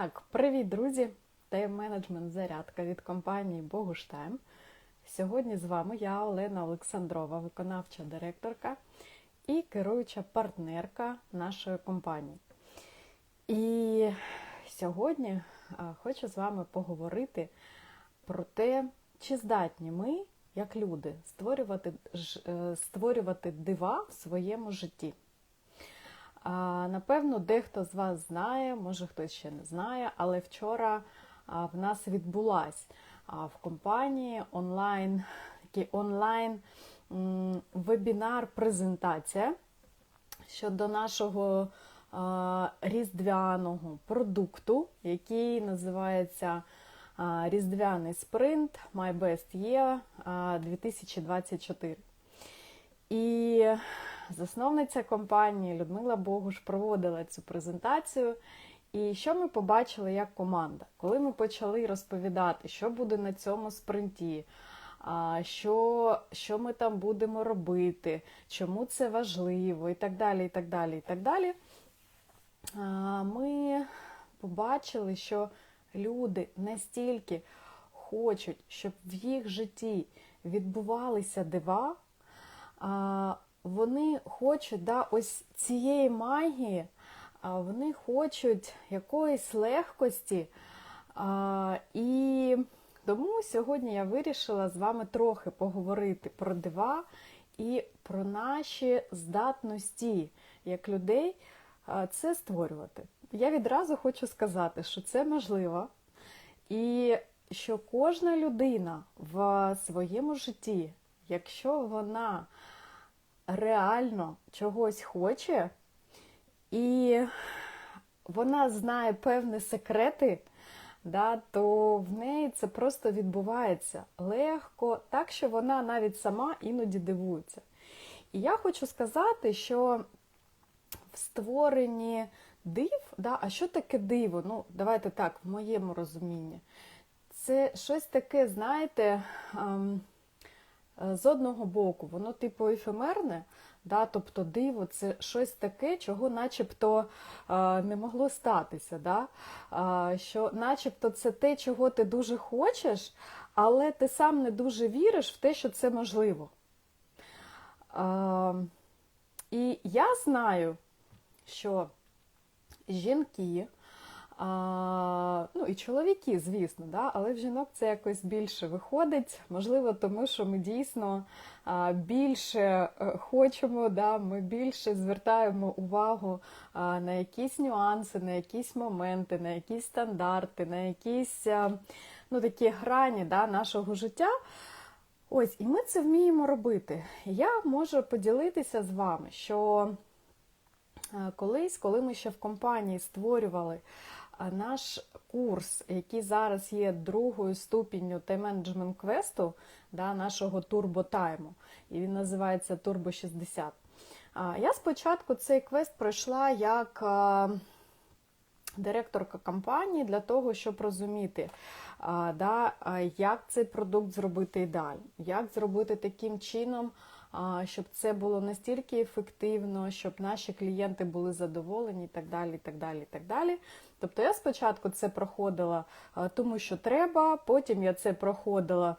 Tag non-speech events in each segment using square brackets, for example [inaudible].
Так, привіт, друзі! Тайм-менеджмент зарядка від компанії Богуштайм. Сьогодні з вами я, Олена Олександрова, виконавча директорка і керуюча партнерка нашої компанії. І сьогодні хочу з вами поговорити про те, чи здатні ми, як люди, створювати, е, створювати дива в своєму житті. Напевно, дехто з вас знає, може хтось ще не знає, але вчора в нас відбулась в компанії онлайн такий онлайн вебінар-презентація щодо нашого різдвяного продукту, який називається Різдвяний спринт My Best Year 2024. І засновниця компанії Людмила Богуш проводила цю презентацію. І що ми побачили як команда? Коли ми почали розповідати, що буде на цьому спринті, що, що ми там будемо робити, чому це важливо, і так далі, і так далі, і так далі, ми побачили, що люди настільки хочуть, щоб в їх житті відбувалися дива, вони хочуть да, ось цієї магії, вони хочуть якоїсь легкості. І тому сьогодні я вирішила з вами трохи поговорити про дива і про наші здатності як людей це створювати. Я відразу хочу сказати, що це можливо, і що кожна людина в своєму житті, якщо вона реально чогось хоче, і вона знає певні секрети, да, то в неї це просто відбувається легко, так що вона навіть сама іноді дивується. І я хочу сказати, що в створенні див, да, а що таке диво? Ну, давайте так, в моєму розумінні. Це щось таке, знаєте, ем, з одного боку, воно типу ефемерне, да, тобто диво це щось таке, чого начебто е, не могло статися. Да? Е, що начебто це те, чого ти дуже хочеш, але ти сам не дуже віриш в те, що це можливо. Е, і я знаю, що жінки, а, ну і чоловіки, звісно, да, але в жінок це якось більше виходить. Можливо, тому що ми дійсно а, більше е, хочемо, да, ми більше звертаємо увагу а, на якісь нюанси, на якісь моменти, на якісь стандарти, на якісь а, ну, такі грані да, нашого життя. Ось, і ми це вміємо робити. Я можу поділитися з вами, що Е, Колись, коли ми ще в компанії створювали е, наш курс, який зараз є другою ступінню тайм-менеджмент квесту, да, нашого турботайму, і він називається Турбо 60. Я спочатку цей квест пройшла як директорка компанії для того, щоб розуміти, да, як цей продукт зробити ідеально, як зробити таким чином, щоб це було настільки ефективно, щоб наші клієнти були задоволені, і так далі. так далі, так далі. Тобто я спочатку це проходила тому, що треба, потім я це проходила,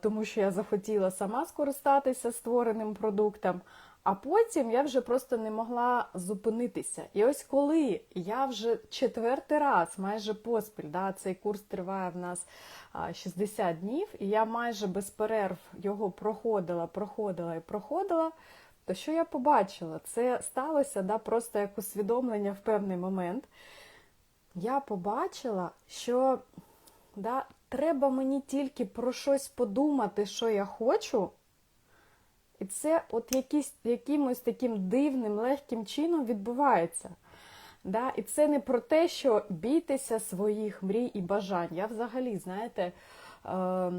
тому що я захотіла сама скористатися створеним продуктом. А потім я вже просто не могла зупинитися. І ось коли я вже четвертий раз, майже поспіль, да, цей курс триває в нас 60 днів, і я майже без перерв його проходила, проходила і проходила. То що я побачила? Це сталося да, просто як усвідомлення в певний момент. Я побачила, що да, треба мені тільки про щось подумати, що я хочу. І це от якісь, якимось таким дивним, легким чином відбувається. Да? І це не про те, що бійтеся своїх мрій і бажань. Я взагалі, знаєте, е,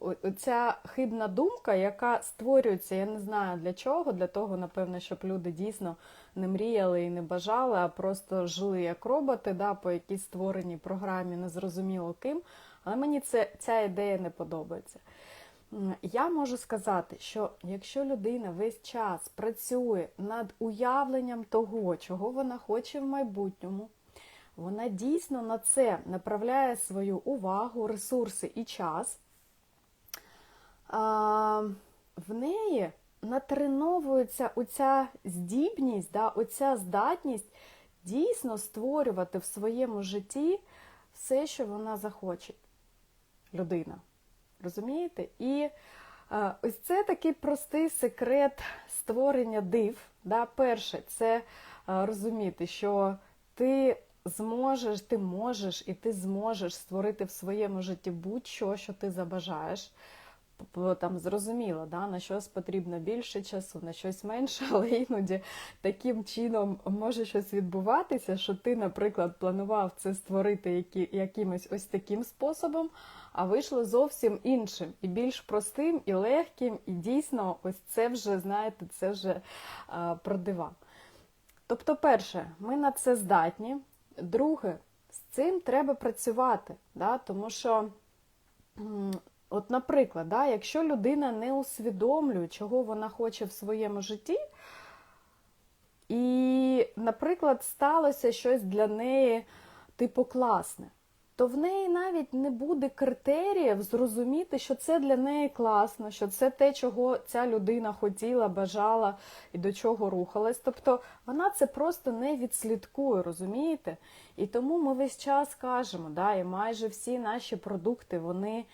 оця хибна думка, яка створюється, я не знаю для чого, для того, напевно, щоб люди дійсно не мріяли і не бажали, а просто жили як роботи, да, по якійсь створеній програмі, незрозуміло ким. Але мені це, ця ідея не подобається. Я можу сказати, що якщо людина весь час працює над уявленням того, чого вона хоче в майбутньому, вона дійсно на це направляє свою увагу, ресурси і час, в неї натреновується оця здібність, да, оця здатність дійсно створювати в своєму житті все, що вона захоче. Людина. Розумієте? І а, ось це такий простий секрет створення див. Да? Перше, це а, розуміти, що ти зможеш, ти можеш і ти зможеш створити в своєму житті будь-що, що ти забажаєш. Там зрозуміло, да, на щось потрібно більше часу, на щось менше, [laughs] але іноді таким чином може щось відбуватися, що ти, наприклад, планував це створити які, якимось ось таким способом, а вийшло зовсім іншим, і більш простим, і легким, і дійсно, ось це вже, знаєте, це вже а, про дива. Тобто, перше, ми на це здатні. Друге, з цим треба працювати, да, тому що. От, наприклад, да, якщо людина не усвідомлює, чого вона хоче в своєму житті, і, наприклад, сталося щось для неї типу класне, то в неї навіть не буде критеріїв зрозуміти, що це для неї класно, що це те, чого ця людина хотіла, бажала і до чого рухалась. Тобто вона це просто не відслідкує, розумієте? І тому ми весь час кажемо, да, і майже всі наші продукти, вони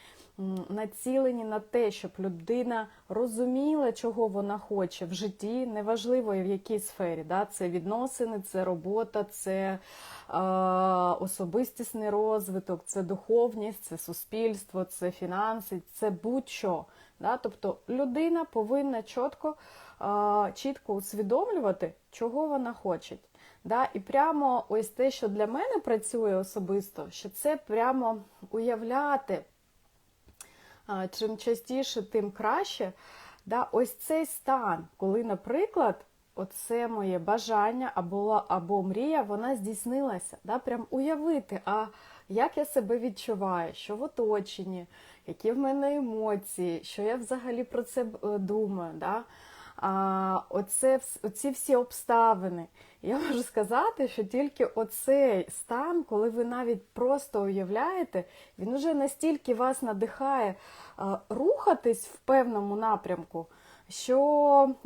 націлені на те, щоб людина розуміла, чого вона хоче в житті, неважливо в якій сфері. Да? Це відносини, це робота, це е, особистісний розвиток, це духовність, це суспільство, це фінанси, це будь-що. Да? Тобто людина повинна чітко, е, чітко усвідомлювати, чого вона хоче. Да? І прямо ось те, що для мене працює особисто, що це прямо уявляти чим частіше, тим краще. Да, Ось цей стан, коли, наприклад, оце моє бажання або або мрія, вона здійснилася. Да, Прям уявити, а як я себе відчуваю, що в оточенні, які в мене емоції, що я взагалі про це е, думаю. Да? А, оце, Оці всі обставини. Я можу сказати, що тільки оцей стан, коли ви навіть просто уявляєте, він уже настільки вас надихає рухатись в певному напрямку. Що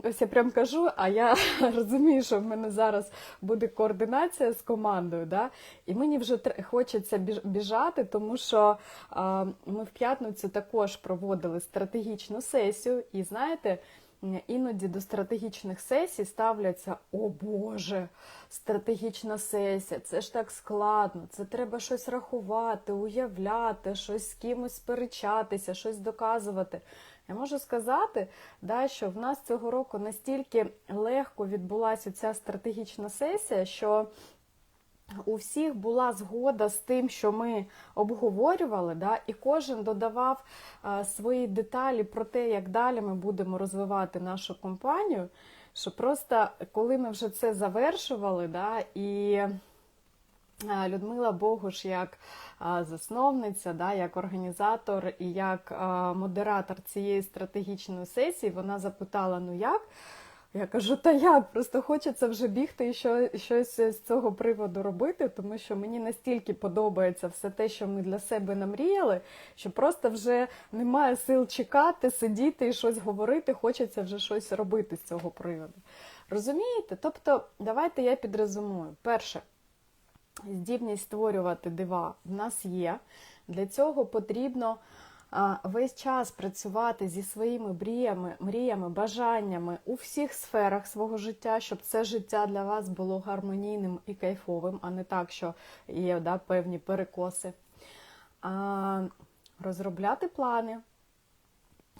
ось я прям кажу, а я [laughs] розумію, що в мене зараз буде координація з командою, да? і мені вже хочеться біжати, тому що ми в п'ятницю також проводили стратегічну сесію, і знаєте, іноді до стратегічних сесій ставляться: О Боже, стратегічна сесія, це ж так складно, це треба щось рахувати, уявляти, щось з кимось сперечатися, щось доказувати. Я можу сказати, да, що в нас цього року настільки легко відбулася ця стратегічна сесія, що у всіх була згода з тим, що ми обговорювали, да, і кожен додавав а, свої деталі про те, як далі ми будемо розвивати нашу компанію. Що просто коли ми вже це завершували, да, і Людмила Богуш як засновниця, да, як організатор і як модератор цієї стратегічної сесії, вона запитала: ну як? Я кажу, та як? Просто хочеться вже бігти і що, щось з цього приводу робити, тому що мені настільки подобається все те, що ми для себе намріяли, що просто вже немає сил чекати, сидіти і щось говорити, хочеться вже щось робити з цього приводу. Розумієте? Тобто, давайте я підрезумую. Перше, здібність створювати дива в нас є. Для цього потрібно весь час працювати зі своїми мріями, мріями, бажаннями у всіх сферах свого життя, щоб це життя для вас було гармонійним і кайфовим, а не так, що є да, певні перекоси. А, Розробляти плани,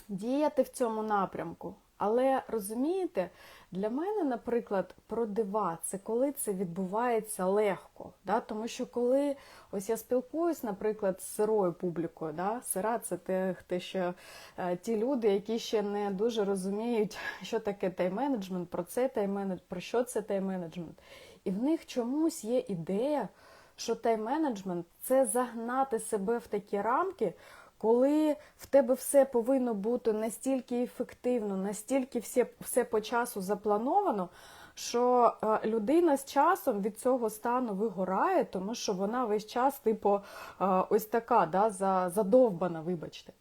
діяти в цьому напрямку. Але розумієте, для мене, наприклад, про дива це коли це відбувається легко. Да? Тому що коли ось я спілкуюсь, наприклад, з сирою публікою, да? сира це те, те, що е, ті люди, які ще не дуже розуміють, [laughs] що таке тайм-менеджмент, про це тайм-менеджмент, про що це тайм-менеджмент. І в них чомусь є ідея, що тайм-менеджмент це загнати себе в такі рамки коли в тебе все повинно бути настільки ефективно, настільки все все по часу заплановано, що е, людина з часом від цього стану вигорає, тому що вона весь час, типу, е, ось така, да, задовбана, вибачте.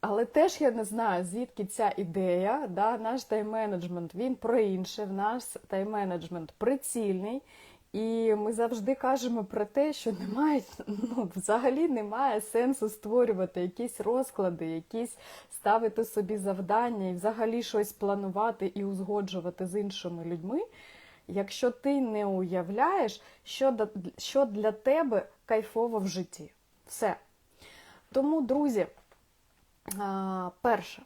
Але теж я не знаю, звідки ця ідея. Да? Наш тайм-менеджмент він про інше. В нас тайм-менеджмент прицільний. І ми завжди кажемо про те, що немає, ну, взагалі немає сенсу створювати якісь розклади, якісь ставити собі завдання і взагалі щось планувати і узгоджувати з іншими людьми, якщо ти не уявляєш, що, що для тебе кайфово в житті. Все. Тому, друзі, перше,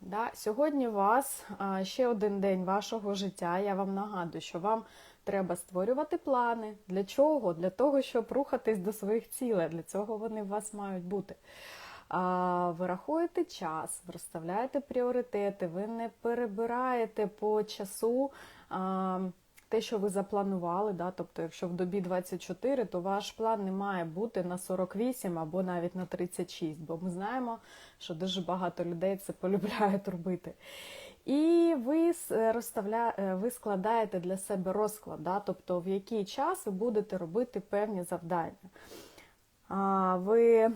да, сьогодні у вас ще один день вашого життя. Я вам нагадую, що вам треба створювати плани. Для чого? Для того, щоб рухатись до своїх цілей. Для цього вони у вас мають бути. Ви рахуєте час, ви розставляєте пріоритети, ви не перебираєте по часу те, що ви запланували. Да? Тобто, якщо в добі 24, то ваш план не має бути на 48 або навіть на 36, бо ми знаємо, що дуже багато людей це полюбляють робити. І ви розставля... е, ви складаєте для себе розклад, да? тобто в який час ви будете робити певні завдання. А, Ви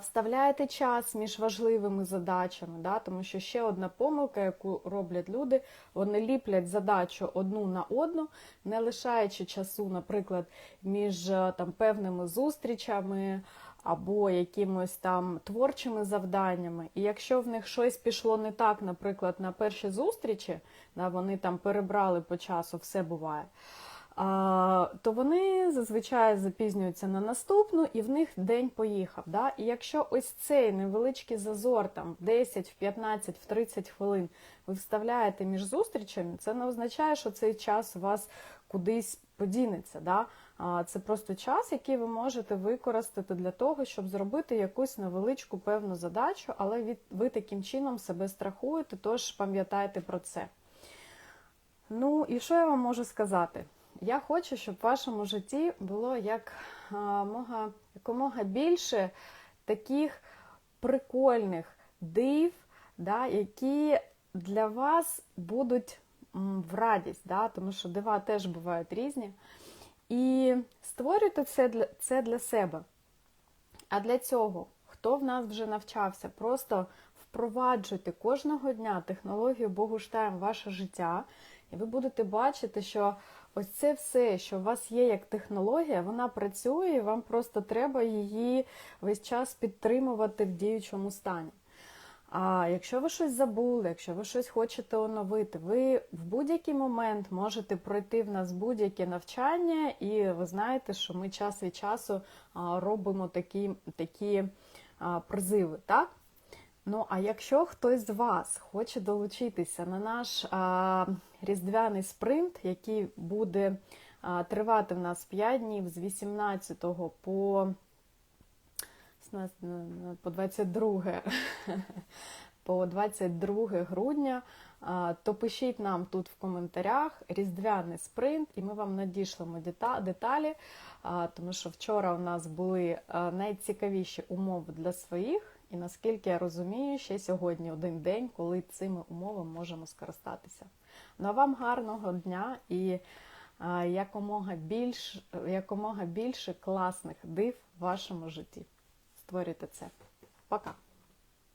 вставляєте час між важливими задачами, да? тому що ще одна помилка, яку роблять люди, вони ліплять задачу одну на одну, не лишаючи часу, наприклад, між е, там певними зустрічами або якимось там творчими завданнями. І якщо в них щось пішло не так, наприклад, на перші зустрічі, да, вони там перебрали по часу, все буває. А, то вони зазвичай запізнюються на наступну, і в них день поїхав. Да? І якщо ось цей невеличкий зазор, там в 10, в 15, в 30 хвилин ви вставляєте між зустрічами, це не означає, що цей час у вас кудись подінеться. Да? Це просто час, який ви можете використати для того, щоб зробити якусь невеличку певну задачу, але ви таким чином себе страхуєте, тож пам'ятайте про це. Ну і що я вам можу сказати? Я хочу, щоб в вашому житті було як мога, якомога більше таких прикольних див, да, які для вас будуть в радість, да, тому що дива теж бувають різні. І створюйте це для, це для себе. А для цього, хто в нас вже навчався, просто впроваджуйте кожного дня технологію Богуштайм в ваше життя, і ви будете бачити, що ось це все, що у вас є як технологія, вона працює, і вам просто треба її весь час підтримувати в діючому стані. А якщо ви щось забули, якщо ви щось хочете оновити, ви в будь-який момент можете пройти в нас будь-яке навчання, і ви знаєте, що ми час від часу робимо такі, такі призиви, так? Ну, а якщо хтось з вас хоче долучитися на наш а, різдвяний спринт, який буде а, тривати в нас 5 днів з 18 по на- по 22 [laughs] по 22 грудня, то пишіть нам тут в коментарях різдвяний спринт, і ми вам надішлемо деталі, тому що вчора у нас були найцікавіші умови для своїх, і наскільки я розумію, ще сьогодні один день, коли цими умовами можемо скористатися. Ну а вам гарного дня і якомога більш, якомога більше класних див в вашому житті. Створюйте це. Пока!